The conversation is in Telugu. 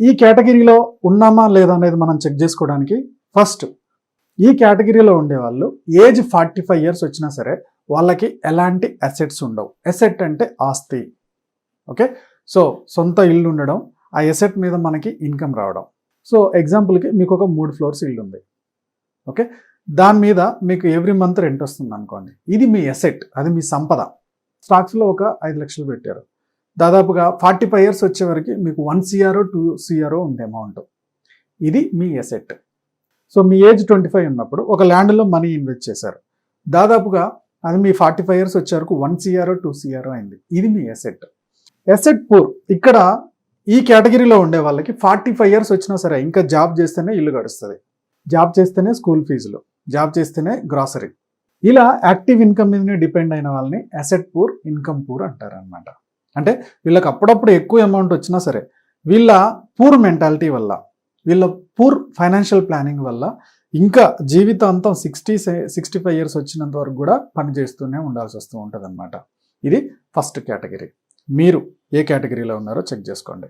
ఈ కేటగిరీలో ఉన్నామా లేదా అనేది మనం చెక్ చేసుకోవడానికి ఫస్ట్ ఈ కేటగిరీలో ఉండేవాళ్ళు ఏజ్ ఫార్టీ ఫైవ్ ఇయర్స్ వచ్చినా సరే వాళ్ళకి ఎలాంటి అసెట్స్ ఉండవు. అసెట్ అంటే ఆస్తి. ఓకే సో సొంత ఇల్లు ఉండడం ఆ ఎసెట్ మీద మనకి ఇన్కమ్ రావడం. సో ఎగ్జాంపుల్కి మీకు ఒక మూడు ఫ్లోర్స్ ఇల్లు ఉంది. ఓకే దాని మీద మీకు ఎవ్రీ మంత్ రెంట్ వస్తుంది అనుకోండి. ఇది మీ ఎసెట్ అది మీ సంపద. స్టాక్స్లో ఒక ఐదు లక్షలు పెట్టారు. దాదాపుగా ఫార్టీ ఫైవ్ ఇయర్స్ వచ్చే వరకు మీకు వన్ సిఆర్ఓ టూ సిఆర్ఓ ఉంది అమౌంట్ ఇది మీ ఎసెట్ సో మీ ఏజ్ ట్వంటీ ఫైవ్ ఉన్నప్పుడు ఒక ల్యాండ్లో మనీ ఇన్వెస్ట్ చేశారు. దాదాపుగా అది మీ ఫార్టీ ఫైవ్ ఇయర్స్ వచ్చే వరకు వన్ సిఆర్ఓ టూ సిఆర్ఓ అయింది. ఇది మీ ఎసెట్ ఎసెట్ పూర్ ఇక్కడ ఈ కేటగిరీలో ఉండే వాళ్ళకి ఫార్టీ ఫైవ్ ఇయర్స్ వచ్చినా సరే ఇంకా జాబ్ చేస్తేనే ఇల్లు గడుస్తుంది. జాబ్ చేస్తేనే స్కూల్ ఫీజులు. జాబ్ చేస్తేనే గ్రాసరీ ఇలా యాక్టివ్ ఇన్కమ్ మీదనే డిపెండ్ అయిన వాళ్ళని అసెట్ పూర్ ఇన్కమ్ పూర్ అంటారనమాట అంటే వీళ్ళకి అప్పుడప్పుడు ఎక్కువ అమౌంట్ వచ్చినా సరే వీళ్ళ పూర్ మెంటాలిటీ వల్ల వీళ్ళ పూర్ ఫైనాన్షియల్ ప్లానింగ్ వల్ల ఇంకా జీవితాంతం సిక్స్టీ సిక్స్టీ ఫైవ్ ఇయర్స్ వచ్చినంత వరకు కూడా పని చేస్తూనే ఉండాల్సి వస్తూ ఉంటుంది ఇది ఫస్ట్ కేటగిరీ మీరు ఏ కేటగిరీలో ఉన్నారో చెక్ చేసుకోండి.